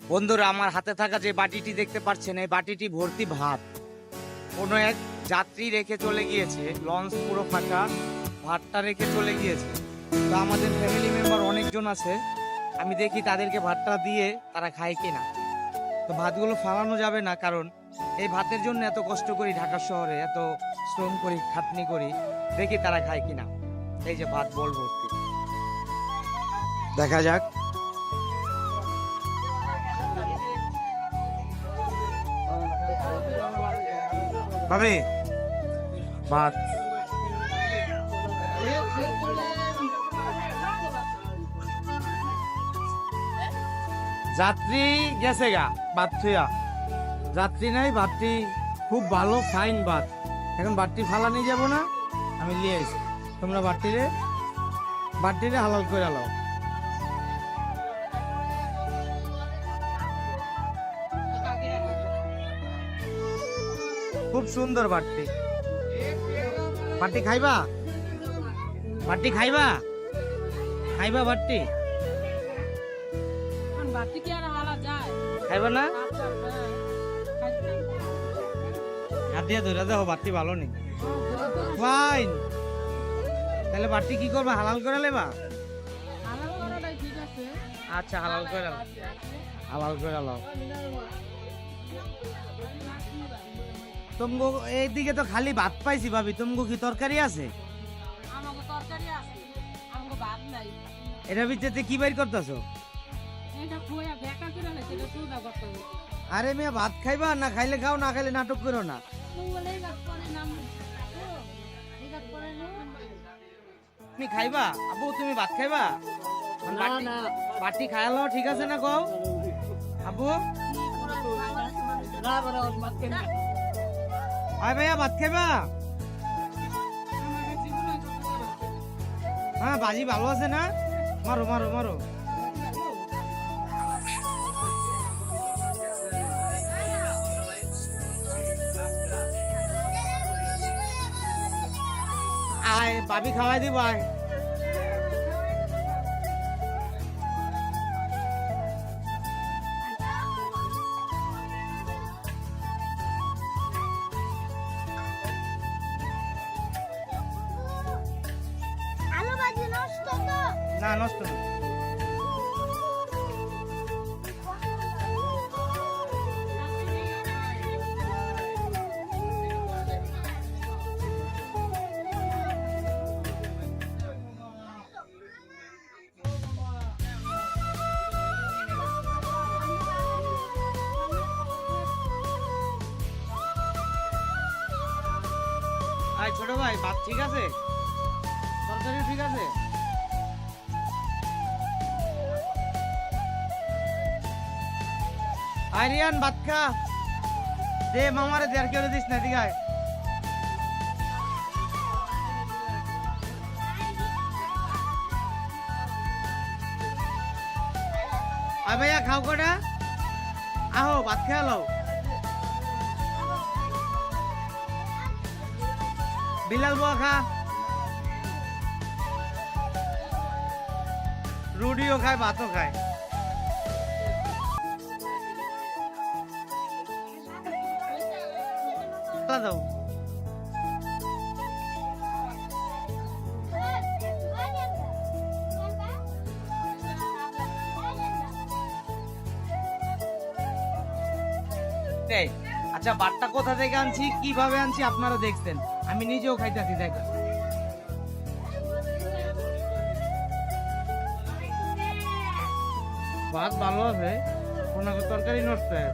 বন্ধুরা, আমার হাতে থাকা যে বাটিটি দেখতে পাচ্ছেন, এই বাটিটি ভর্তি ভাত। কোনো এক যাত্রী রেখে চলে গিয়েছে, লঞ্চ পুরো ফাঁকা, ভাতটা রেখে চলে গিয়েছে। তো আমাদের ফ্যামিলি মেম্বার অনেকজন আছে, আমি দেখি তাদেরকে ভাতটা দিয়ে তারা খায় কিনা। তো ভাতগুলো ফালানো যাবে না, কারণ এই ভাতের জন্য এত কষ্ট করি ঢাকা শহরে, এত শ্রম করি, খাটনি করি, দেখি তারা খায় কিনা। এই যে ভাত বল ভর্তি। দেখা যাক। ভাবে ভাত যাত্রী গেছে গা ভাত থুয়া। যাত্রী নাই ভাতটি খুব ভালো ফাইন ভাত এখন বাটটি ফালা নিয়ে যাব না, আমি নিয়ে আসি। তোমরা বাটটিরে বাটটিরে হালাল করে লাও। সুন্দর বাটটি বাটটি খাইবা? বাটটি খাইবা? খাইবা বাটটি খাইবা না? আচ্ছা, হ্যাঁ। হাত দিয়ে ধরে দেখো বাটটি ভালো নেই ফাইন তাহলে বাটটি কি করবা হালাল করে লেবা? আচ্ছা হালাল করে হালাল করে লাও তুমগো এইদিকে তো খালি ভাত পাইছি ভাবি তুমগো কি তরকারি আছে? আমাকে তরকারি আছে আমাকে ভাত নাই। এটা ভিতরে কি বাইর করতেছো? এটা খুঁয়া বেকা করে না সেটা সুদা করতে আরে মেয়ে ভাত খাইবা না খাইলে খাও না খাইলে নাটক করো না। তুমি বলে এই করে নাম এই গাছ করে নাম তুমি খাইবা? আবু তুমি ভাত খাইবা? বাটি খায়ালো ঠিক আছে না কও? আবু আয় ভাইয়া, ভাত খাইবা হ্যাঁ বাজি ভালো আছে না? মারো মারো মারো। আয়, বাবি খাওয়াই দিব, আয়। না নষ্ট ছোট ভাই ভাত ঠিক আছে? তরকারি ঠিক আছে? আরিয়ান ভাত খা দে মামারে দেড় কেউ দিস না দিঘায় আয়। ভাইয়া, খাও কটা। আহো, ভাত খেয়ে লও। বিলাল বুয়া খা। রুটিও খায়, ভাতও খায়। তা দাও এই, আচ্ছা বাটটা কোথা থেকে আনছি? কীভাবে আনছি? আপনারা দেখছেন। আমি নিজেও খাইতেছি দেখেন ভাত ভালো আছে? কোনো তরকারি নষ্ট হয়ে।